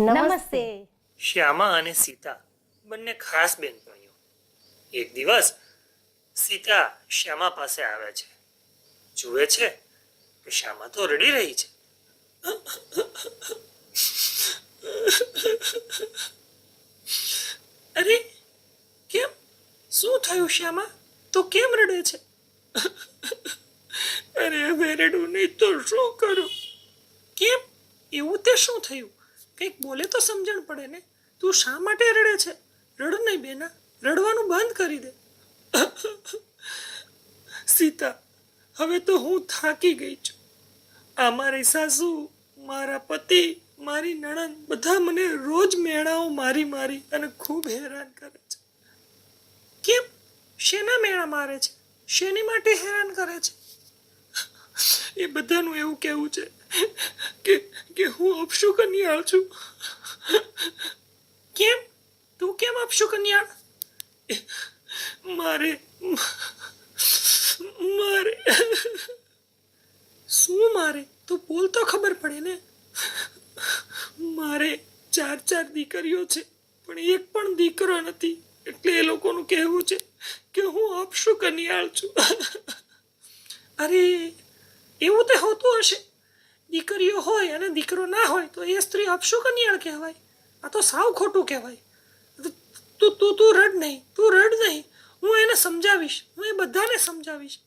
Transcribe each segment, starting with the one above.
નમસ્તે. શ્યામા અને સીતા, બંને ખાસ બહેનપણીઓ એક દિવસ સીતા શ્યામા પાસે આવે છે. જુએ છે કે શ્યામા તો રડી રહી છે. અરે, કેમ? શું થયું શ્યામા? તો કેમ રડે છે? અરે હવે રડું નહીં તો શું કરું? કેમ? એવું તે શું થયું? કંઈક બોલે તો સમજણ પડે ને? તું શા માટે રડે છે? રડ નહીં બેના, રડવાનું બંધ કરી દે. સીતા, હવે તો હું થાકી ગઈ છું. આ મારી સાસુ, મારા પતિ, મારી નણંદ બધા મને રોજ મેળાઓ મારી મારી અને ખૂબ હેરાન કરે છે. કેમ? શેના મેળા મારે છે? શેની માટે હેરાન કરે છે? એ બધાનું એવું કહેવું છે કે કે હું અપશુ કન્યાળ છું કેમ તું કેમ અપશુ કન્યાળ મારે મારે શું મારે તો બોલ તો ખબર પડે ને મારે ચાર ચાર દીકરીઓ છે પણ એક પણ દીકરો નથી એટલે એ લોકોનું કહેવું છે કે હું કન્યાળ છું અરે એવું તે હોતું હશે દીકરીઓ હોય અને દીકરો ના હોય, તો એ સ્ત્રી અપશુ કન્યાળ કહેવાય. આ તો સાવ ખોટું કહેવાય. તું તું તું રડ નહીં, તું રડ નહીં. હું એને સમજાવીશ, હું એ બધાને સમજાવીશ.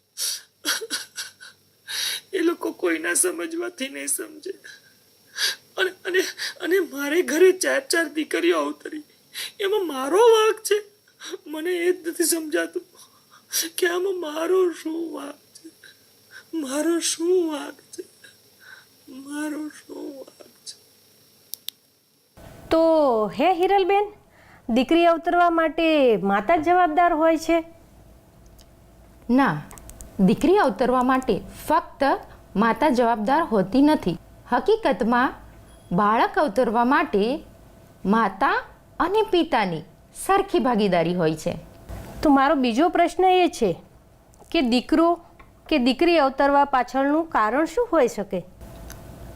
એ લોકો કોઈના સમજવાથી નહીં સમજે. અને અને અને મારે ઘરે ચાર ચાર દીકરીઓ અવતરી. એમાં મારો વાંક છે. મને એ જ નથી સમજાતું કે આમાં મારો શું વાંક છે? મારો શું વાંક છે? મારો શું વાંક છે? તો હે હિરલબેન દીકરી અવતરવા માટે માતા જ જવાબદાર હોય છે? ના દીકરી અવતરવા માટે ફક્ત માતા જવાબદાર હોતી નથી. હકીકતમાં બાળક અવતરવા માટે માતા અને પિતાની સરખી ભાગીદારી હોય છે. તો મારો બીજો પ્રશ્ન એ છે કે દીકરો કે દીકરી અવતરવા પાછળનું કારણ શું હોઈ શકે?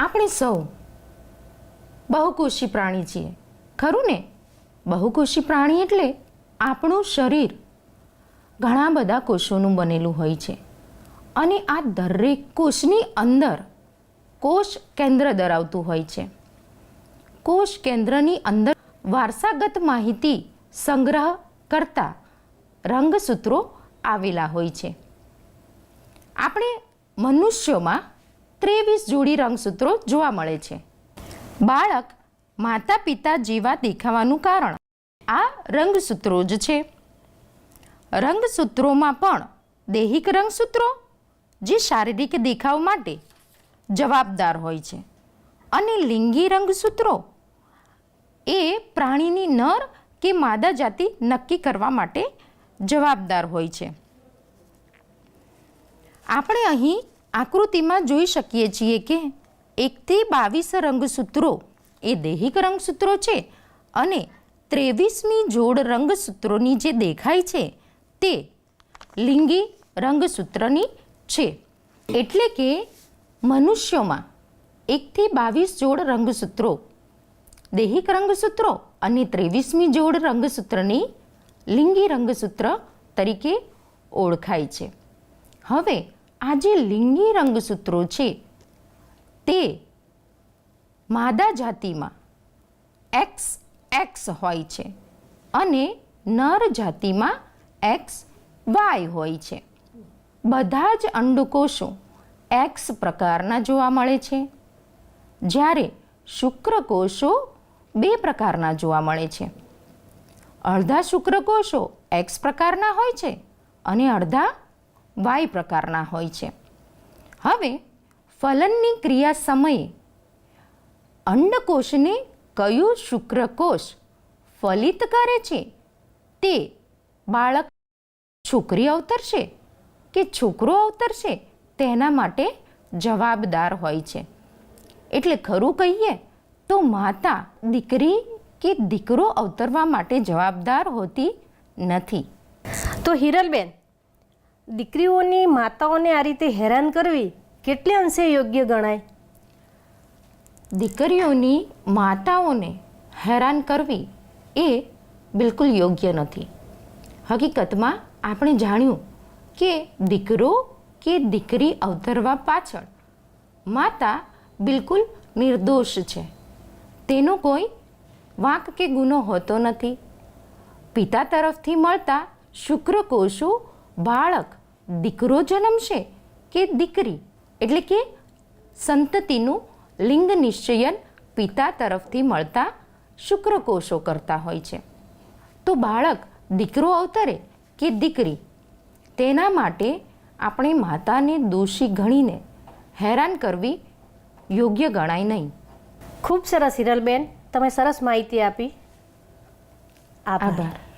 આપણે સૌ બહુકોષી પ્રાણી છીએ. ખરું ને? બહુકોષી પ્રાણી એટલે આપણું શરીર. ઘણા બધા કોષોનું બનેલું હોય છે. અને આ દરેક કોષની અંદર કોષ કેન્દ્ર ધરાવતું હોય છે. કોષ કેન્દ્રની અંદર વારસાગત માહિતી સંગ્રહ કરતા રંગસૂત્રો આવેલા હોય છે. આપણે મનુષ્યોમાં ત્રેવીસ જોડી રંગસૂત્રો જોવા મળે છે. બાળક માતા પિતા જેવા દેખાવાનું કારણ આ રંગસૂત્રો જ છે. રંગસૂત્રોમાં પણ દૈહિક રંગસૂત્રો જે શારીરિક દેખાવ માટે જવાબદાર હોય છે અને લિંગી રંગસૂત્રો એ પ્રાણીની નર કે માદા જાતિ નક્કી કરવા માટે જવાબદાર હોય છે. આપણે અહીં આકૃતિમાં જોઈ શકીએ છીએ કે એકથી બાવીસ રંગસૂત્રો એ દૈહિક રંગસૂત્રો છે અને ત્રેવીસમી જોડ રંગસૂત્રોની જે દેખાય છે તે લિંગી રંગસૂત્રની છે. એટલે કે મનુષ્યોમાં એકથી બાવીસ જોડ રંગસૂત્રો, દૈહિક રંગસૂત્રો અને ત્રેવીસમી જોડ રંગસૂત્રની લિંગી રંગસૂત્ર તરીકે ઓળખાય છે. હવે આ જે લિંગી રંગસૂત્રો છે, તે માદા જાતિમાં એક્સ એક્સ હોય છે અને નર જાતિમાં એક્સ વાય હોય છે. બધા જ અંડકોષો એક્સ પ્રકારના જોવા મળે છે. જ્યારે શુક્રકોષો બે પ્રકારના જોવા મળે છે. અડધા શુક્રકોષો એક્સ પ્રકારના હોય છે અને અડધા વાય પ્રકારના હોય છે. હવે ફલનની ક્રિયા સમયે અંડકોષને કયું શુક્રકોષ ફલિત કરે છે તે બાળક છોકરી અવતરશે કે છોકરો અવતરશે તેના માટે જવાબદાર હોય છે. એટલે ખરું કહીએ તો માતા દીકરી કે દીકરો અવતરવા માટે જવાબદાર હોતી નથી. તો હિરલબેન દીકરીઓની માતાઓને આ રીતે હેરાન કરવી કેટલે અંશે યોગ્ય ગણાય? દીકરીઓની માતાઓને હેરાન કરવી એ બિલકુલ યોગ્ય નથી. હકીકતમાં આપણે જાણ્યું કે દીકરો કે દીકરી અવતરવા પાછળ માતા બિલકુલ નિર્દોષ છે. તેનો કોઈ વાંક કે ગુનો હોતો નથી. પિતા તરફથી મળતા શુક્રકોષો બાળક દીકરો જન્મશે કે દીકરી? એટલે કે સંતતિનું લિંગ નિશ્ચયન પિતા તરફથી મળતા શુક્રકોષો કરતા હોય છે. તો બાળક દીકરો અવતરે કે દીકરી? તેના માટે આપણે માતાને દોષી ગણીને હેરાન કરવી યોગ્ય ગણાય નહીં. ખૂબ સરસ હિરલબેન તમે સરસ માહિતી આપી. આભાર.